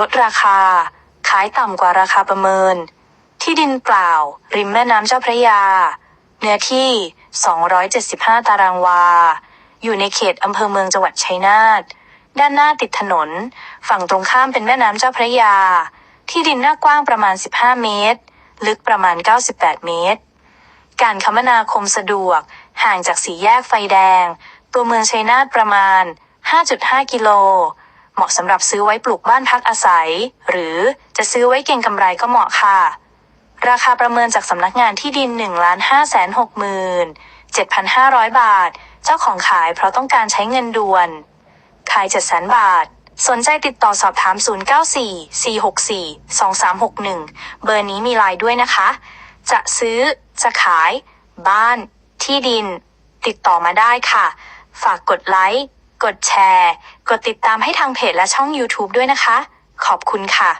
ลดราคา ขายต่ำกว่าราคาประเมิน ที่ดินเปล่า ริมแม่น้ำเจ้าพระยา เนื้อที่ 275 ตารางวา อยู่ในเขตอำเภอเมืองจังหวัดชัยนาท ด้านหน้าติดถนน ฝั่งตรงข้ามเป็นแม่น้ำเจ้าพระยา ที่ดินหน้ากว้างประมาณ 15 เมตร ลึกประมาณ 98 เมตร การคมนาคมสะดวก ห่างจากสี่แยกไฟแดง ตัวเมืองชัยนาทประมาณ 5.5 กิโล เหมาะสำหรับซื้อไว้ปลูกบ้านพักอาศัย หรือจะซื้อไว้เก็งกำไรก็เหมาะค่ะ ราคาประเมินจากสำนักงานที่ดิน 1 5 6 7 5 0 0 บาท เจ้าของขายเพราะต้องการใช้เงินด่วน ขาย 7 0 0 0 0 บาท สนใจติดต่อสอบถาม 094 464 2361 เบอร์นี้มีไลน์ด้วยนะคะ จะซื้อ จะขาย บ้าน ที่ดิน ติดต่อมาได้ค่ะ ฝากกดไลค์ กดแชร์ กดติดตามให้ทางเพจและช่อง YouTube ด้วยนะคะ ขอบคุณค่ะ